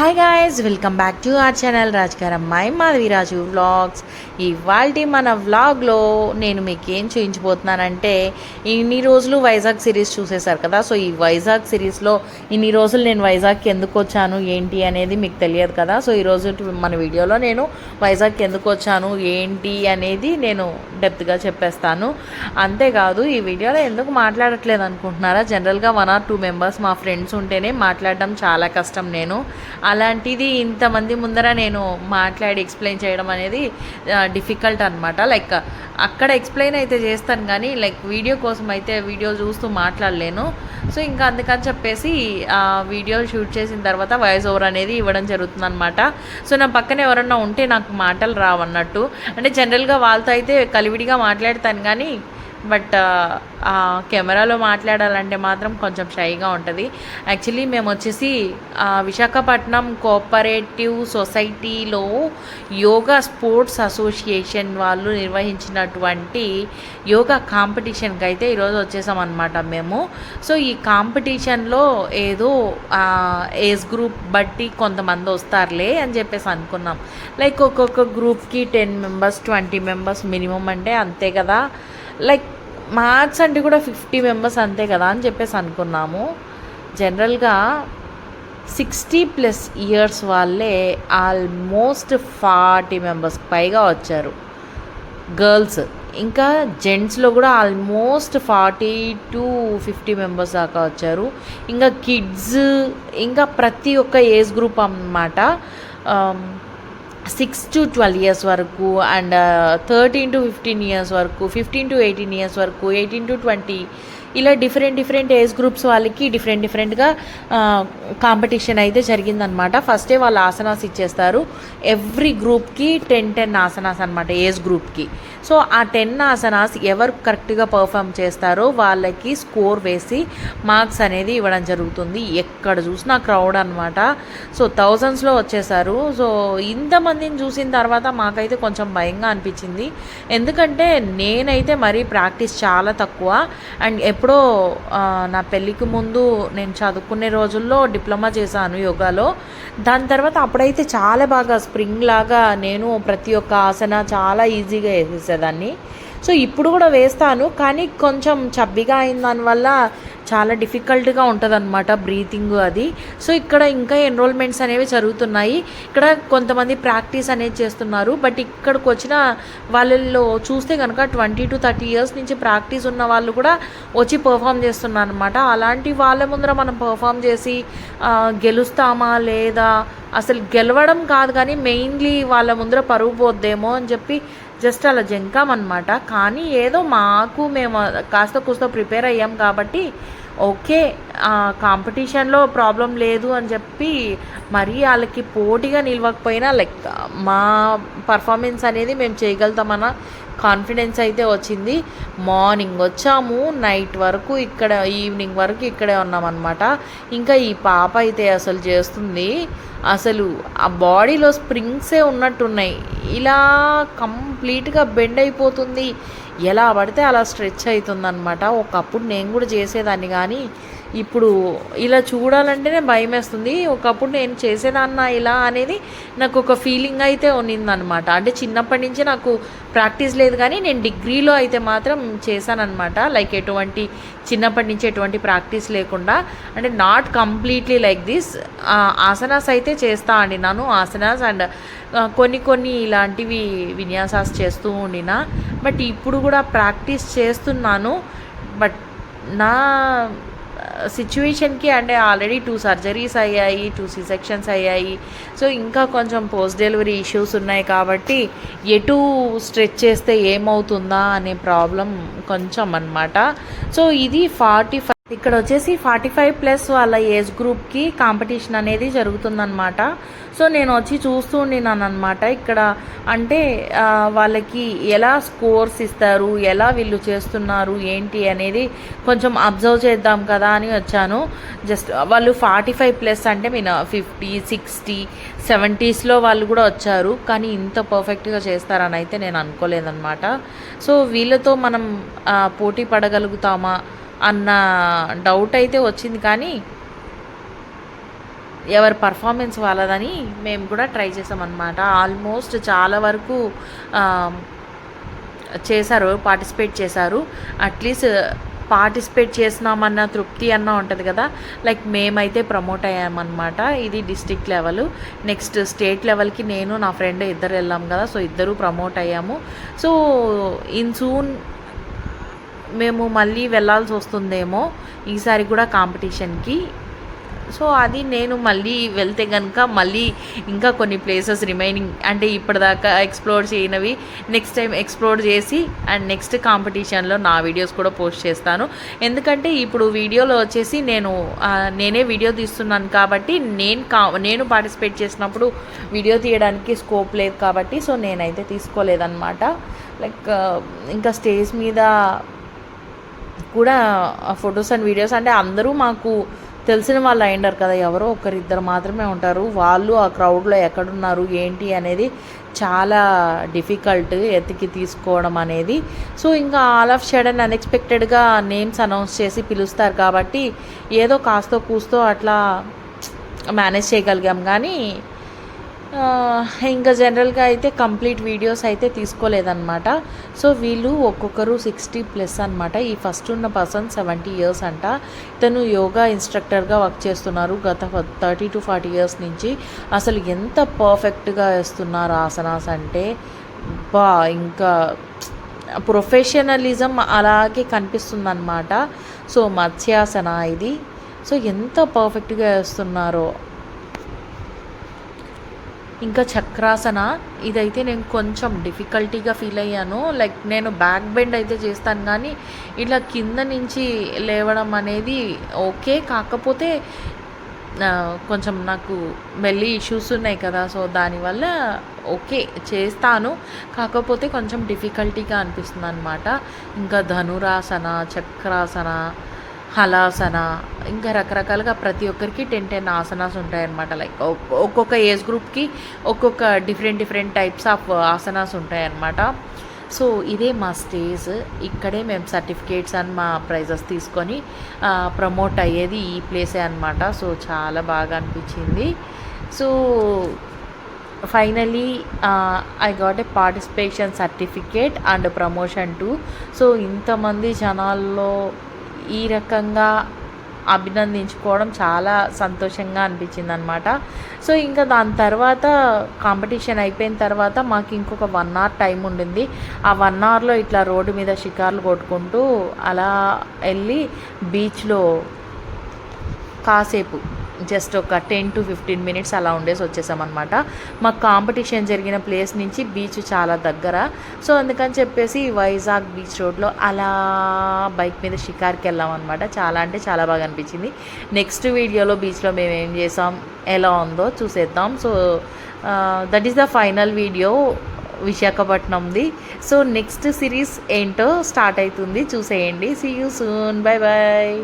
Hi guys welcome back to our channel రాజుగారు అమ్మాయి Madhaviraju vlogs ఇవాళ మన వ్లాగ్లో నేను మీకు ఏం చూపించబోతున్నానంటే ఇన్ని రోజులు వైజాగ్ సిరీస్ చూసేశారు కదా. సో ఈ వైజాగ్ సిరీస్లో ఇన్ని రోజులు నేను వైజాగ్కి ఎందుకు వచ్చాను ఏంటి అనేది మీకు తెలియదు కదా. సో ఈరోజు మన వీడియోలో నేను వైజాగ్కి ఎందుకు వచ్చాను ఏంటి అనేది నేను డెప్త్గా చెప్పేస్తాను. అంతేకాదు ఈ వీడియోలో ఎందుకు మాట్లాడట్లేదు అనుకుంటున్నారా? జనరల్గా వన్ ఆర్ టూ మెంబర్స్ మా ఫ్రెండ్స్ ఉంటేనే మాట్లాడడం చాలా కష్టం నేను. అలాంటిది ఇంతమంది ముందర నేను మాట్లాడి ఎక్స్ప్లెయిన్ చేయడం అనేది డిఫికల్ట్ అనమాట లైక్ అక్కడ ఎక్స్ప్లెయిన్ అయితే చేస్తాను కానీ లైక్ వీడియో కోసం అయితే వీడియో చూస్తూ మాట్లాడలేను. సో ఇంకా అందుకని చెప్పేసి ఆ వీడియో షూట్ చేసిన తర్వాత వాయిస్ ఓవర్ అనేది ఇవ్వడం జరుగుతుంది అనమాట సో నా పక్కన ఎవరన్నా ఉంటే నాకు మాటలు రావన్నట్టు. అంటే జనరల్గా వాళ్ళతో అయితే కలివిడిగా మాట్లాడతాను కానీ బట్ కెమెరాలో మాట్లాడాలంటే మాత్రం కొంచెం షైగా ఉంటుంది. యాక్చువల్లీ మేము వచ్చేసి విశాఖపట్నం కోఆపరేటివ్ సొసైటీలో యోగా స్పోర్ట్స్ అసోసియేషన్ వాళ్ళు నిర్వహించినటువంటి యోగా కాంపిటీషన్కి అయితే ఈరోజు వచ్చేసామన్నమాట మేము. సో ఈ కాంపిటీషన్లో ఏదో ఏజ్ గ్రూప్ బట్టి కొంతమంది వస్తారులే అని చెప్పేసి అనుకున్నాం. లైక్ ఒక్కొక్క గ్రూప్కి ten members twenty members minimum అంటే అంతే కదా. లైక్ మ్యాథ్స్ అంటే కూడా ఫిఫ్టీ మెంబర్స్ అంతే కదా అని చెప్పేసి అనుకున్నాము. జనరల్గా సిక్స్టీ ప్లస్ ఇయర్స్ వాళ్ళే ఆల్మోస్ట్ ఫార్టీ మెంబర్స్ పైగా వచ్చారు. గర్ల్స్ ఇంకా జెంట్స్లో కూడా almost forty to fifty members దాకా వచ్చారు. ఇంకా కిడ్స్ ఇంకా ప్రతి ఒక్క ఏజ్ గ్రూప్ అన్నమాట. Um, six to twelve years వరకు and thirteen to fifteen years వరకు ఫిఫ్టీన్ టు ఎయిటీన్ ఇయర్స్ వరకు ఎయిటీన్ టు ట్వంటీ ఇలా డిఫరెంట్ డిఫరెంట్ ఏజ్ గ్రూప్స్ వాళ్ళకి డిఫరెంట్ డిఫరెంట్గా కాంపిటీషన్ అయితే జరిగిందనమాట. ఫస్టే వాళ్ళు ఆసనాస్ ఇచ్చేస్తారు. ఎవ్రీ గ్రూప్కి టెన్ టెన్ ఆసనాస్ అనమాట ఏజ్ గ్రూప్కి. సో ఆ టెన్ ఆసనాస్ ఎవరు కరెక్ట్గా పర్ఫామ్ చేస్తారో వాళ్ళకి స్కోర్ వేసి మార్క్స్ అనేది ఇవ్వడం జరుగుతుంది. ఎక్కడ చూసినా క్రౌడ్ అనమాట. సో థౌజండ్స్లో వచ్చేసారు. సో ఇంతమందిని చూసిన తర్వాత మాకైతే కొంచెం భయంగా అనిపించింది. ఎందుకంటే నేనైతే మరీ ప్రాక్టీస్ చాలా తక్కువ. అండ్ ఎప్పుడో నా పెళ్ళికి ముందు నేను చదువుకునే రోజుల్లో డిప్లొమా చేశాను యోగాలో దాని తర్వాత అప్పుడైతే చాలా బాగా స్ప్రింగ్ లాగా నేను ప్రతి ఒక్క ఆసన చాలా ఈజీగా వేసేసేదాన్ని. సో ఇప్పుడు కూడా వేస్తాను కానీ కొంచెం చబ్బిగా అయిన దానివల్ల చాలా డిఫికల్ట్గా ఉంటుంది అనమాట బ్రీతింగ్ అది. సో ఇక్కడ ఇంకా ఎన్రోల్మెంట్స్ అనేవి జరుగుతున్నాయి. ఇక్కడ కొంతమంది ప్రాక్టీస్ అనేది చేస్తున్నారు. బట్ ఇక్కడికి వచ్చిన వాళ్ళల్లో చూస్తే కనుక ట్వంటీ టు థర్టీ ఇయర్స్ నుంచి ప్రాక్టీస్ ఉన్న వాళ్ళు కూడా వచ్చి పర్ఫామ్ చేస్తున్నారు అనమాట అలాంటి వాళ్ళ ముందర మనం పర్ఫామ్ చేసి గెలుస్తామా లేదా? అసలు గెలవడం కాదు కానీ మెయిన్లీ వాళ్ళ ముందర పరుగు పోద్దేమో అని చెప్పి జస్ట్ అలా జంకామన్నమాట. కానీ ఏదో మాకు మేము కాస్త కూస్త ప్రిపేర్ అయ్యాం కాబట్టి ఓకే కాంపిటీషన్లో ప్రాబ్లం లేదు అని చెప్పి మరీ వాళ్ళకి పోటీగా నిలవకపోయినా లైక్ మా పర్ఫార్మెన్స్ అనేది మేము చేయగలుగుతామన్న కాన్ఫిడెన్స్ అయితే వచ్చింది. మార్నింగ్ వచ్చాము నైట్ వరకు ఇక్కడ ఈవినింగ్ వరకు ఇక్కడే ఉన్నామన్నమాట. ఇంకా ఈ పాప అయితే అసలు చేస్తుంది అసలు ఆ బాడీలో స్ప్రింగ్సే ఉన్నట్టున్నాయి. ఇలా కంప్లీట్గా బెండ్ అయిపోతుంది. ఎలా పడితే అలా స్ట్రెచ్ అవుతుందన్నమాట. ఒకప్పుడు నేను కూడా చేసేదాన్ని కానీ ఇప్పుడు ఇలా చూడాలంటేనే భయం వేస్తుంది ఒకప్పుడు నేను చేసేదాన్న ఇలా అనేది నాకు ఒక ఫీలింగ్ అయితే ఉన్నిందనమాట. అంటే చిన్నప్పటి నుంచి నాకు ప్రాక్టీస్ లేదు కానీ నేను డిగ్రీలో అయితే మాత్రం చేశానమాట లైక్ ఎటువంటి చిన్నప్పటి నుంచి ఎటువంటి ప్రాక్టీస్ లేకుండా. అంటే not completely like this asanas అయితే చేస్తా అండి నన్ను ఆసనాస్ అండ్ కొన్ని కొన్ని ఇలాంటివి విన్యాసాస్ చేస్తూ ఉండిన. బట్ ఇప్పుడు కూడా ప్రాక్టీస్ చేస్తున్నాను. బట్ నా సిచ్యువేషన్కి అంటే ఆల్రెడీ టూ సర్జరీస్ అయ్యాయి టూ సి సెక్షన్స్ అయ్యాయి. సో ఇంకా కొంచెం పోస్ట్ డెలివరీ ఇష్యూస్ ఉన్నాయి కాబట్టి ఎటు స్ట్రెచ్ చేస్తే ఏమవుతుందా అనే ప్రాబ్లం కొంచెం అన్నమాట. సో ఇది ఫార్టీ ఫైవ్ ఇక్కడ వచ్చేసి ఫార్టీ ఫైవ్ ప్లస్ వాళ్ళ ఏజ్ గ్రూప్కి కాంపిటీషన్ అనేది జరుగుతుందనమాట సో నేను వచ్చి చూస్తూ ఉండినాను అనమాట ఇక్కడ అంటే వాళ్ళకి ఎలా స్కోర్స్ ఇస్తారు ఎలా వీళ్ళు చేస్తున్నారు ఏంటి అనేది కొంచెం అబ్జర్వ్ చేద్దాం కదా అని వచ్చాను. జస్ట్ వాళ్ళు ఫార్టీ ఫైవ్ ప్లస్ అంటే మీన ఫిఫ్టీ సిక్స్టీ సెవెంటీస్లో వాళ్ళు కూడా వచ్చారు. కానీ ఇంత పర్ఫెక్ట్గా చేస్తారని అయితే నేను అనుకోలేదన్నమాట. సో వీళ్ళతో మనం పోటీ పడగలుగుతామా అన్న డౌట్ అయితే వచ్చింది కానీ ఎవరి పర్ఫార్మెన్స్ వాళ్ళదని మేము కూడా ట్రై చేసామన్నమాట. ఆల్మోస్ట్ చాలా వరకు చేశారు పార్టిసిపేట్ చేశారు. అట్లీస్ట్ పార్టిసిపేట్ చేసినామన్న తృప్తి అన్న ఉంటుంది కదా. లైక్ మేమైతే ప్రమోట్ అయ్యామన్నమాట ఇది డిస్టిక్ లెవెల్ నెక్స్ట్ స్టేట్ లెవెల్కి నేను నా ఫ్రెండ్ ఇద్దరు వెళ్ళాం కదా సో ఇద్దరు ప్రమోట్ అయ్యాము. సో ఇన్ సూన్ మేము మళ్ళీ వెళ్ళాల్సి వస్తుందేమో ఈసారి కూడా కాంపిటీషన్కి. సో అది నేను మళ్ళీ వెళ్తే కనుక మళ్ళీ ఇంకా కొన్ని ప్లేసెస్ రిమైనింగ్ అంటే ఇప్పటిదాకా ఎక్స్ప్లోర్ చేయనవి నెక్స్ట్ టైం ఎక్స్ప్లోర్ చేసి అండ్ నెక్స్ట్ కాంపిటీషన్లో నా వీడియోస్ కూడా పోస్ట్ చేస్తాను. ఎందుకంటే ఇప్పుడు వీడియోలో వచ్చేసి నేను నేనే వీడియో తీస్తున్నాను కాబట్టి నేను కా నేను పార్టిసిపేట్ చేసినప్పుడు వీడియో తీయడానికి స్కోప్ లేదు కాబట్టి సో నేనైతే తీసుకోలేదన్నమాట. లైక్ ఇంకా స్టేజ్ మీద కూడా ఫొటోస్ అండ్ వీడియోస్ అంటే అందరూ మాకు తెలిసిన వాళ్ళు అయిండారు కదా ఎవరో ఒకరిద్దరు మాత్రమే ఉంటారు. వాళ్ళు ఆ క్రౌడ్లో ఎక్కడున్నారు ఏంటి అనేది చాలా డిఫికల్ట్ ఎతికి తీసుకోవడం అనేది. సో ఇంకా ఆల్ ఆఫ్ షడన్ అన్ఎక్స్పెక్టెడ్గా నేమ్స్ అనౌన్స్ చేసి పిలుస్తారు కాబట్టి ఏదో కాస్తో కూస్తో అట్లా మేనేజ్ చేయగలిగాం. కానీ ఇంకా జనరల్గా అయితే కంప్లీట్ వీడియోస్ అయితే తీసుకోలేదన్నమాట. సో వీళ్ళు ఒక్కొక్కరు సిక్స్టీ ప్లస్ అనమాట ఈ ఫస్ట్ ఉన్న పర్సన్ సెవెంటీ ఇయర్స్ అంట. ఇతను యోగా ఇన్స్ట్రక్టర్గా వర్క్ చేస్తున్నారు గత థర్టీ టు ఫార్టీ ఇయర్స్ నుంచి. అసలు ఎంత పర్ఫెక్ట్గా వేస్తున్నారు ఆసనాస్ అంటే బా ఇంకా ప్రొఫెషనలిజం అలాగే కనిపిస్తుందన్నమాట. సో మత్స్యాసన ఇది. సో ఎంత పర్ఫెక్ట్గా వేస్తున్నారో. ఇంకా చక్రాసన ఇదైతే నేను కొంచెం డిఫికల్టీగా ఫీల్ అయ్యాను. లైక్ నేను బ్యాక్ బెండ్ అయితే చేస్తాను కానీ ఇలా కింద నుంచి లేవడం అనేది ఓకే. కాకపోతే కొంచెం నాకు మెల్లి ఇష్యూస్ ఉన్నాయి కదా సో దానివల్ల ఓకే చేస్తాను. కాకపోతే కొంచెం డిఫికల్టీగా అనిపిస్తుంది అనమాట ఇంకా ధనురాసన చక్రాసన హలాసన ఇంకా రకరకాలుగా ప్రతి ఒక్కరికి టెన్ టెన్ ఆసనాస్ ఉంటాయన్నమాట. లైక్ ఒక్కొక్క ఏజ్ గ్రూప్కి ఒక్కొక్క different different types of asanas ఉంటాయన్నమాట. సో ఇదే మా స్టేజ్ ఇక్కడే మేము సర్టిఫికేట్స్ అండ్ మా ప్రైజెస్ తీసుకొని ప్రమోట్ అయ్యేది ఈ ప్లేసే అనమాట సో చాలా బాగా అనిపించింది. So finally I got a participation certificate and promotion too so ఇంతమంది జనాల్లో ఈ రకంగా అభినందించుకోవడం చాలా సంతోషంగా అనిపించింది అనమాట సో ఇంకా దాని తర్వాత కాంపిటీషన్ అయిపోయిన తర్వాత మాకు ఇంకొక వన్ అవర్ టైం ఉండింది. ఆ వన్ అవర్లో ఇట్లా రోడ్డు మీద షికార్లు కొట్టుకుంటూ అలా వెళ్ళి బీచ్లో కాసేపు జస్ట్ ఒక టెన్ టు ఫిఫ్టీన్ మినిట్స్ అలా ఉండేసి వచ్చేసామన్నమాట. మాకు కాంపిటీషన్ జరిగిన ప్లేస్ నుంచి బీచ్ చాలా దగ్గర. సో అందుకని చెప్పేసి వైజాగ్ బీచ్ రోడ్లో అలా బైక్ మీద షికార్కి వెళ్ళామన్నమాట. చాలా అంటే చాలా బాగా అనిపించింది. నెక్స్ట్ వీడియోలో బీచ్లో మేము ఏం చేసాం ఎలా ఉందో చూసేద్దాం. So that is the final video విశాఖపట్నంది. So next series ఏంటో స్టార్ట్ అవుతుంది. చూసేయండి. See you soon bye bye